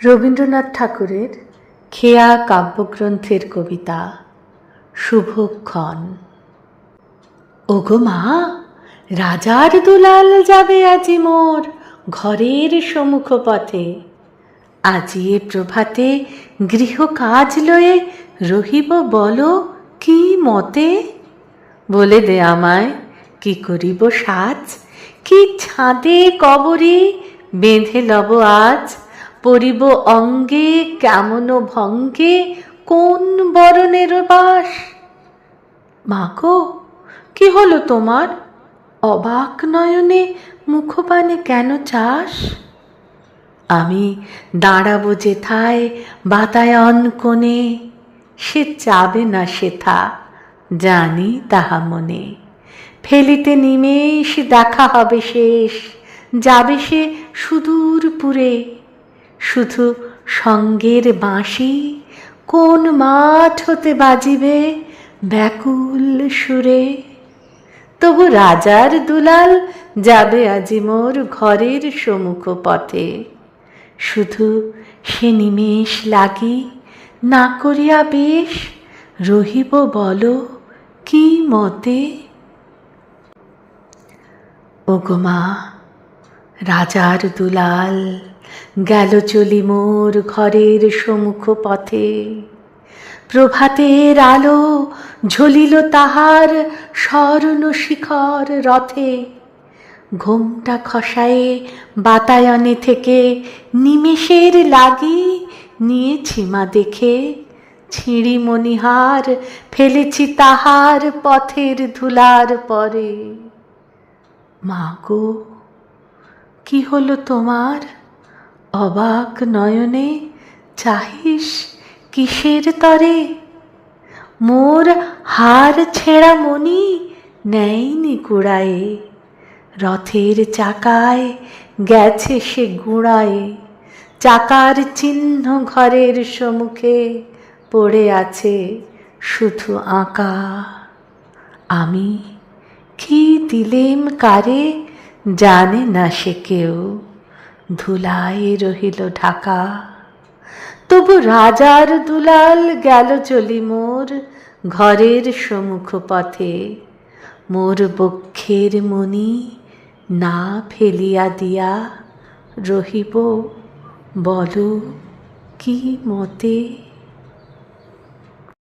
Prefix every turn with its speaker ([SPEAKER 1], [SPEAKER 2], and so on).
[SPEAKER 1] রবীন্দ্রনাথ ঠাকুরের খেয়া কাব্যগ্রন্থের কবিতা, শুভক্ষণ। ওগো মা, রাজার দুলাল যাবে আজি মোর ঘরের সম্মুখ পথে আজি এ প্রভাতে গৃহ কাজ লয়ে রহিব বলো কি মতে? বলে দে আমায়, কি করিব সাজ? কি ছাদে কবরে বেঁধে লব আজ? পরিব অঙ্গে, কেমন ভঙ্গে, কোন বরণের বাস? মাগো কি হলো তোমার? অবাক নয়নে মুখপানে কেন চাস? আমি দাঁড়াবো যেথায় বাতায়ন কোণে, সে চাবে না সেথা, জানি তাহা মনে। ফেলিতে নিমেষ দেখা হবে শেষ, যাবে সে সুদূর পুরে শুধু সঙ্গের বাঁশি কোন মাঠ হতে বাজিবে ব্যাকুল সুরে? তবু রাজার দুলাল যাবে আজি মোর ঘরের সম্মুখ পথে। শুধু সে নিমেষ লাগি না করিয়া বেশ রহিব বলো কি মতে? ওগো মা রাজার দুলাল, গেল চলি মোর ঘরের সম্মুখ পথে প্রভাতের আলো ঝলিল তাহার স্বর্ণ শিখর রথে। ঘোমটা খসায়ে বাতায়নে থেকে নিমেষের লাগি নিয়েছি মা দেখে। ছিঁড়ি মণিহার ফেলেছি তাহার পথের ধুলার পরে। মাগো কি হলো তোমার? অবাক নয়নে চাহিস কিসের তরে? মোর হার ছেঁড়া মনি নেয়নি কুড়ায়ে। রথের চাকায় গেছে সে গুঁড়ায়ে। চাকার চিহ্ন ঘরের সম্মুখে পড়ে আছে শুধু আঁকা। আমি কি দিলেম কারে? জানে না সে কেউ। ধুলায় রহিল ঢাকা। তবু রাজার দুলাল গেল চলি মোর ঘরের সম্মুখ পথে। মোর বক্ষের মণি না ফেলিয়া দিয়া রহিব, বলো কি মতে?